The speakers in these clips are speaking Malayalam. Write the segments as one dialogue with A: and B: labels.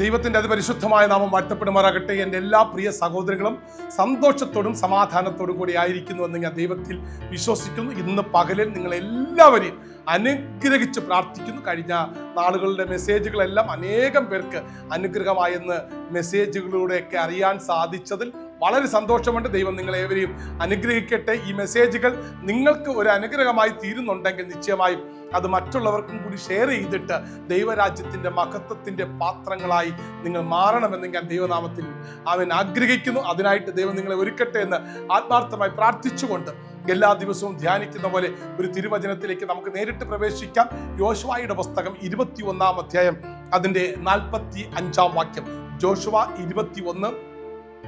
A: ദൈവത്തിന്റെ അതിപരിശുദ്ധമായ നാമം വാഴ്ത്തപ്പെടുമാറാകട്ടെ. എന്റെ എല്ലാ പ്രിയ സഹോദരങ്ങളും സന്തോഷത്തോടും സമാധാനത്തോടും കൂടി ആയിരിക്കുന്നു എന്ന് ഞാൻ ദൈവത്തിൽ വിശ്വസിക്കുന്നു. ഇന്ന് പകലിൽ നിങ്ങളെല്ലാവരെയും അനുഗ്രഹിച്ച് പ്രാർത്ഥിക്കുന്നു. കഴിഞ്ഞ നാളുകളുടെ മെസ്സേജുകളെല്ലാം അനേകം പേർക്ക് അനുഗ്രഹമായെന്ന് മെസ്സേജുകളിലൂടെയൊക്കെ അറിയാൻ സാധിച്ചതിൽ വളരെ സന്തോഷമുണ്ട്. ദൈവം നിങ്ങളേവരെയും അനുഗ്രഹിക്കട്ടെ. ഈ മെസ്സേജുകൾ നിങ്ങൾക്ക് ഒരു അനുഗ്രഹമായി തീരുന്നുണ്ടെങ്കിൽ നിശ്ചയമായും അത് മറ്റുള്ളവർക്കും കൂടി ഷെയർ ചെയ്തിട്ട് ദൈവരാജ്യത്തിന്റെ മഹത്വത്തിന്റെ പാത്രങ്ങളായി നിങ്ങൾ മാറണമെന്ന് ഞാൻ ദൈവനാമത്തിൽ അവൻ ആഗ്രഹിക്കുന്നു. അതിനായിട്ട് ദൈവം നിങ്ങളെ ഒരുക്കട്ടെ എന്ന് ആത്മാർത്ഥമായി പ്രാർത്ഥിച്ചുകൊണ്ട് എല്ലാ ദിവസവും ധ്യാനിക്കുന്ന പോലെ ഒരു തിരുവചനത്തിലേക്ക് നമുക്ക് നേരിട്ട് പ്രവേശിക്കാം. യോശുവായുടെ പുസ്തകം ഇരുപത്തി ഒന്നാം അധ്യായം അതിന്റെ നാൽപ്പത്തി അഞ്ചാം വാക്യം. ജോഷുവ ഇരുപത്തി ഒന്ന്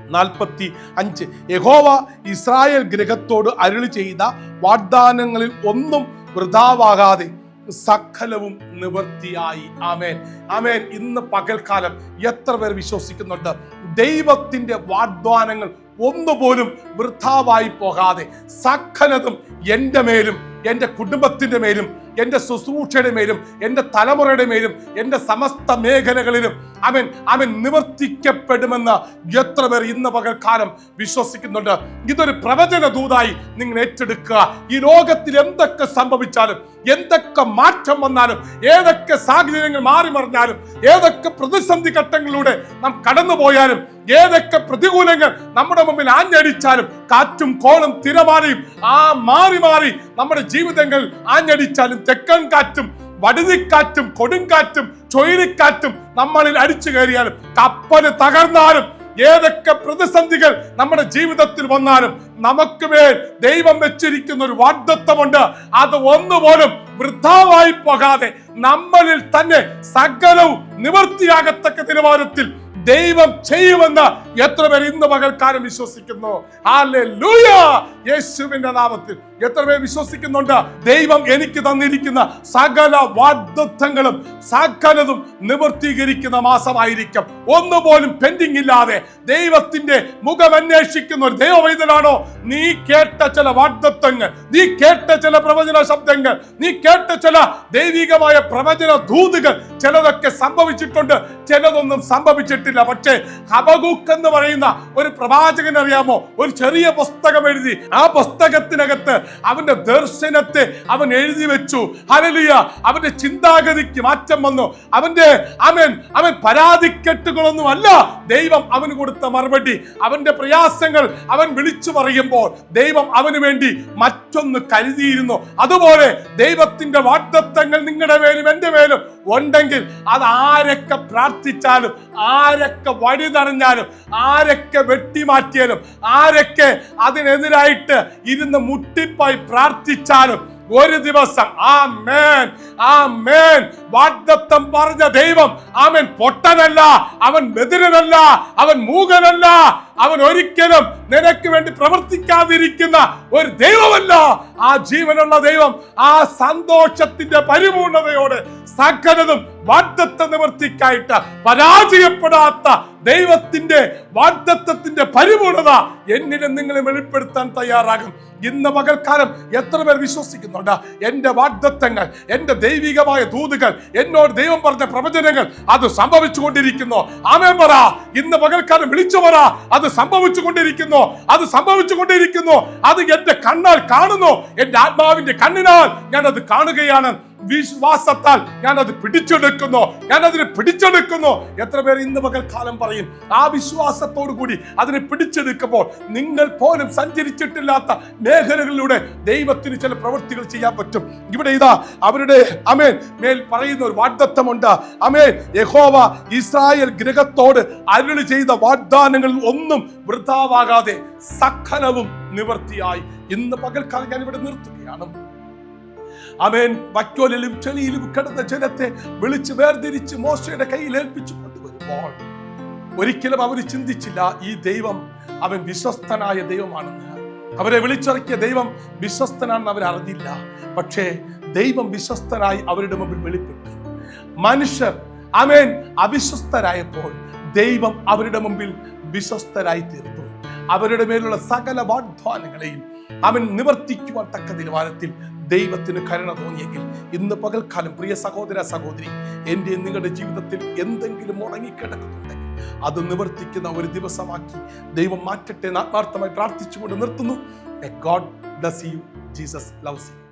A: നാൽപ്പത്തി അഞ്ച് യഹോവ ഇസ്രായേൽ ഗ്രഹത്തോട് അരുളി ചെയ്ത വാഗ്ദാനങ്ങളിൽ ഒന്നും വൃതാവാകാതെ സകലവും നിവൃത്തിയായി ആമേൻ. ആമേൻ. ഇന്ന് പകൽക്കാലം എത്ര പേർ വിശ്വസിക്കുന്നുണ്ട്? ദൈവത്തിന്റെ വാഗ്ദാനങ്ങൾ ഒന്നുപോലും വൃഥാവായി പോകാതെ സകലതും എന്റെ മേലും എന്റെ കുടുംബത്തിന്റെ മേലും എന്റെ ശുശ്രൂഷയുടെ മേലും എന്റെ തലമുറയുടെ മേലും എന്റെ സമസ്ത മേഖലകളിലും അവൻ അവൻ നിവർത്തിക്കപ്പെടുമെന്ന് എത്ര പേർ ഇന്ന് പകൽക്കാലം വിശ്വസിക്കുന്നുണ്ട്. ഇതൊരു പ്രവചന ദൂതായി നിങ്ങൾ ഏറ്റെടുക്കുക. ഈ ലോകത്തിൽ എന്തൊക്കെ സംഭവിച്ചാലും എന്തൊക്കെ മാറ്റം വന്നാലും ഏതൊക്കെ സാഹചര്യങ്ങൾ മാറി മറിഞ്ഞാലും ഏതൊക്കെ പ്രതിസന്ധി ഘട്ടങ്ങളിലൂടെ നാം കടന്നുപോയാലും ഏതൊക്കെ പ്രതികൂലങ്ങൾ നമ്മുടെ മുമ്പിൽ ആഞ്ഞടിച്ചാലും കാറ്റും കോളും തിരമാലയും ആ മാറി മാറി നമ്മുടെ ജീവിതങ്ങൾ ആഞ്ഞടിച്ചാലും തെക്കൻ കാറ്റും വടുതിക്കാറ്റും കൊടുങ്കാറ്റും ചൊയിലിക്കാറ്റും നമ്മളിൽ അടിച്ചു കയറിയാലും കപ്പൽ തകർന്നാലും ഏതൊക്കെ പ്രതിസന്ധികൾ നമ്മുടെ ജീവിതത്തിൽ വന്നാലും നമുക്ക് മേൽ ദൈവം വെച്ചിരിക്കുന്ന ഒരു വാഗ്ദത്വമുണ്ട് അത് ഒന്നുപോലും വൃദ്ധാവായി പോകാതെ നമ്മളിൽ തന്നെ സകലവും നിവൃത്തിയാകത്തക്ക നിലവാരത്തിൽ ദൈവം ചെയ്യുമെന്ന് എത്ര പേർ ഇന്ന് പകൽക്കാലം വിശ്വസിക്കുന്നു? യേശുവിന്റെ നാമത്തിൽ എത്ര പേർ വിശ്വസിക്കുന്നുണ്ട്? ദൈവം എനിക്ക് തന്നിരിക്കുന്ന സകല വാഗ്ദത്വങ്ങളും സകലതും നിവർത്തീകരിക്കുന്ന മാസമായിരിക്കും. ഒന്നുപോലും പെൻഡിങ് ഇല്ലാതെ ദൈവത്തിന്റെ മുഖം അന്വേഷിക്കുന്ന ഒരു ദൈവവൈതലാണോ? നീ കേട്ട ചില വാഗ്ദത്വങ്ങൾ നീ കേട്ട ചില പ്രവചന ശബ്ദങ്ങൾ നീ കേട്ട ചില ദൈവികമായ പ്രവചന ദൂതുകൾ ചിലതൊക്കെ സംഭവിച്ചിട്ടുണ്ട് ചിലതൊന്നും സംഭവിച്ചിട്ടില്ല. പക്ഷേ ഹബകുക്ക് എന്ന് പറയുന്ന ഒരു പ്രവാചകൻ അറിയാമോ? ഒരു ചെറിയ പുസ്തകം എഴുതി. ആ പുസ്തകത്തിനകത്ത് അവന്റെ ദർശനത്തെ അവൻ എഴുതി വെച്ചു. ഹലലിയ അവന്റെ ചിന്താഗതിക്ക് മാറ്റം വന്നു. അവന്റെ അവൻ അവൻ പരാതിക്കെട്ടുകളൊന്നും അല്ല ദൈവം അവന് കൊടുത്ത മറുപടി. അവന്റെ പ്രയാസങ്ങൾ അവൻ വിളിച്ചു പറയുമ്പോൾ ദൈവം അവന് വേണ്ടി മറ്റൊന്ന് കരുതിയിരുന്നു. അതുപോലെ ദൈവത്തിന്റെ വാഗ്ദത്തങ്ങൾ നിങ്ങളുടെ മേലും എന്റെ മേലും ഉണ്ടെങ്കിൽ അത് ആരൊക്കെ പ്രാർത്ഥിച്ചാലും ആരൊക്കെ വഴി തടഞ്ഞാലും ആരൊക്കെ വെട്ടിമാറ്റിയാലും ആരൊക്കെ അതിനെതിരായിട്ട് ഇരുന്ന് മുട്ടിപ്പായി പ്രാർത്ഥിച്ചാലും ഒരു ദിവസം ആ മേൻ ആ മേൻ വാഗ്ദത്തം പറഞ്ഞ ദൈവം അവൻ പൊട്ടനല്ല അവൻ ബദിരനല്ല അവൻ മൂകനല്ല അവൻ ഒരിക്കലും നിനക്ക് വേണ്ടി പ്രവർത്തിക്കാതിരിക്കുന്ന ഒരു ദൈവമല്ല. ആ ജീവനുള്ള ദൈവം ആ സന്തോഷത്തിന്റെ പരിപൂർണതയോടെ സകലതും വാഗ്ദത്ത നിവർത്തിക്കായിട്ട് പരാജയപ്പെടാത്ത ദൈവത്തിന്റെ വാഗ്ദത്തത്തിന്റെ പരിപൂർണത എന്നിലും നിങ്ങളെ വെളിപ്പെടുത്താൻ തയ്യാറാകും. ഇന്ന് പകൽക്കാലം എത്ര പേർ വിശ്വസിക്കുന്നുണ്ട്? എന്റെ വാഗ്ദത്തങ്ങൾ എന്റെ ദൈവികമായ ദൂതുകൾ എന്നോട് ദൈവം പറഞ്ഞ പ്രവചനങ്ങൾ അത് സംഭവിച്ചു കൊണ്ടിരിക്കുന്നു ആമേ പറ. ഇന്ന് പകൽക്കാലം വിളിച്ചു പറ. അത് സംഭവിച്ചു കൊണ്ടിരിക്കുന്നു അത് സംഭവിച്ചു കൊണ്ടിരിക്കുന്നു അത് എന്റെ കണ്ണാൽ കാണുന്നു. എന്റെ ആത്മാവിന്റെ കണ്ണിനാൽ ഞാൻ അത് കാണുകയാണ്. വിശ്വാസത്താൽ ഞാൻ അത് പിടിച്ചെടുക്കുന്നു ഞാൻ അതിനെ പിടിച്ചെടുക്കുന്നു. എത്ര പേർ ഇന്ന് കാലം പറയും ആ വിശ്വാസത്തോടു കൂടി അതിനെ പിടിച്ചെടുക്കുമ്പോൾ നിങ്ങൾ പോലും സഞ്ചരിച്ചിട്ടില്ലാത്ത മേഖലകളിലൂടെ ദൈവത്തിന് ചില പ്രവൃത്തികൾ ചെയ്യാൻ പറ്റും. ഇവിടെ ഇതാ അവരുടെ അമേൻ മേൽ പറയുന്ന ഒരു വാഗ്ദത്തമുണ്ട്. അമേൻ യഹോവ ഇസ്രായേൽ ഗ്രഹത്തോട് അരുളി ചെയ്ത വാഗ്ദാനങ്ങളിൽ ഒന്നും വൃഥാവാകാതെ സകലവും നിവർത്തിയായി. ഇന്ന് പകൽക്കാലം ഞാൻ ഇവിടെ നിർത്തുകയാണ്. അവൻ വക്കോലിലും ചെളിയിലും കിടന്ന ജനത്തെ വിളിച്ച് വേർതിരിച്ച് മോശയുടെ കയ്യിൽ ഏൽപ്പിച്ചു കൊണ്ടുവരുമ്പോൾ ഒരിക്കലും അവർ ചിന്തിച്ചില്ല ഈ ദൈവം അവൻ വിശ്വസ്തനായ ദൈവമാണെന്ന്. അവരെ വിളിച്ചിറക്കിയ ദൈവം വിശ്വസ്തനാണെന്ന് അവർ അറിഞ്ഞില്ല. പക്ഷേ ദൈവം വിശ്വസ്തനായി അവരുടെ മുമ്പിൽ വെളിപ്പെട്ടു. മനുഷ്യർ അമേൻ അവിശ്വസ്തരായപ്പോൾ ദൈവം അവരുടെ മുമ്പിൽ വിശ്വസ്തരായി തീർന്നു അവരുടെ മേലുള്ള സകല വാഗ്ദാനങ്ങളെയും അവൻ നിവർത്തിക്കുവാൻ തക്ക നിലവാരത്തിൽ ദൈവത്തിന് കരുണ തോന്നിയെങ്കിൽ ഇന്ന് പകൽക്കാലം പ്രിയ സഹോദര സഹോദരി എന്റെ നിങ്ങളുടെ ജീവിതത്തിൽ എന്തെങ്കിലും മുടങ്ങിക്കിടക്കുന്നുണ്ടെങ്കിൽ അത് നിവർത്തിക്കുന്ന ഒരു ദിവസമാക്കി ദൈവം മാറ്റട്ടെ ആത്മാർത്ഥമായി പ്രാർത്ഥിച്ചുകൊണ്ട് നിർത്തുന്നു. God bless you Jesus loves you